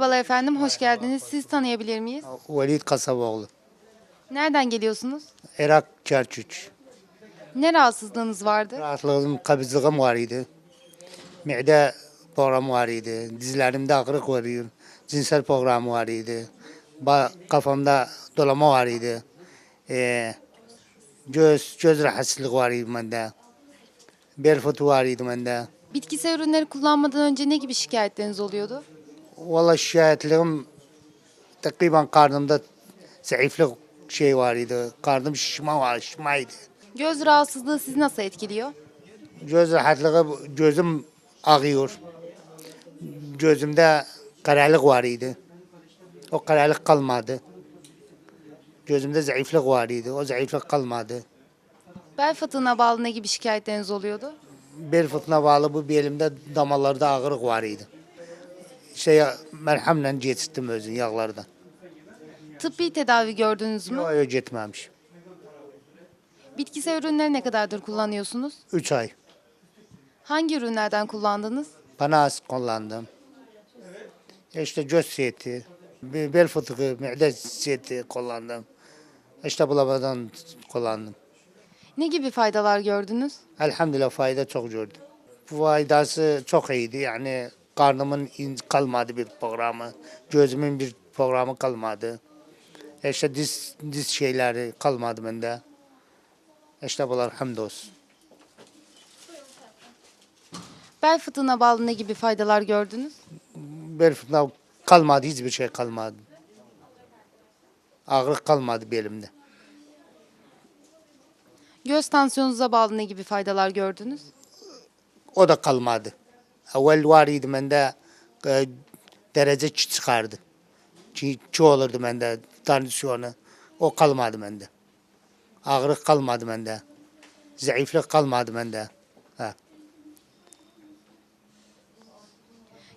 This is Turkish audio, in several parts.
Merhabalar efendim, hoş geldiniz. Siz tanıyabilir miyiz? Velid Kasaboğlu. Nereden geliyorsunuz? Irak Kerçüç. Ne rahatsızlığınız vardı? Rahatlığım, kabızlığım var idi. Mide programı var idi. Dizlerimde ağrık varıyor. Cinsel programı var idi. Ba kafamda dolama var idi. Ee, göz, göz rahatsızlığı var idi bende. Bel fıtığı var idi bende. Bitkisel ürünleri kullanmadan önce ne gibi şikayetleriniz oluyordu? Valla şikayetlerim takriben karnımda zayıflık şey var idi. Karnım şişme var, şişmeydi. Göz rahatsızlığı sizi nasıl etkiliyor? Göz rahatlığı gözüm ağıyor. Gözümde karalık var idi. O karalık kalmadı. Gözümde zayıflık var idi. O zayıflık kalmadı. Bel fıtığına bağlı ne gibi şikayetleriniz oluyordu? Bel fıtına bağlı bu belimde damarlarda ağırlık var idi. Şey merhemle geçtim özün yağlardan. Tıbbi tedavi gördünüz mü? Yok yok gitmemiş. Bitkisel ürünleri ne kadardır kullanıyorsunuz? Üç ay. Hangi ürünlerden kullandınız? Panas kullandım. İşte göz seti, be- bel fıtığı, mide seti kullandım. İşte bulamadan kullandım. Ne gibi faydalar gördünüz? Elhamdülillah fayda çok gördüm. Faydası çok iyiydi. Yani karnımın kalmadı bir programı. Gözümün bir programı kalmadı. İşte diz, diz şeyleri kalmadı bende. İşte bunlar hamdolsun. Bel fıtığına bağlı ne gibi faydalar gördünüz? Bel fıtığı kalmadı, hiçbir şey kalmadı. Ağrı kalmadı belimde. Göz tansiyonunuza bağlı ne gibi faydalar gördünüz? O da kalmadı. Evvel var idi bende e, çi- çıkardı. Çi, çi olurdu bende tansiyonu. O kalmadı bende. Ağrı kalmadı bende. Zayıflık kalmadı bende. Ha.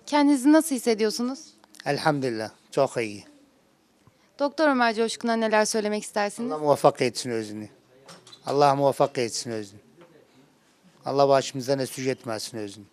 Kendinizi nasıl hissediyorsunuz? Elhamdülillah çok iyi. Doktor Ömer Coşkun'a neler söylemek istersiniz? Allah muvaffak etsin özünü. Allah muvaffak etsin özünü. Allah başımızdan esir etmesin özünü.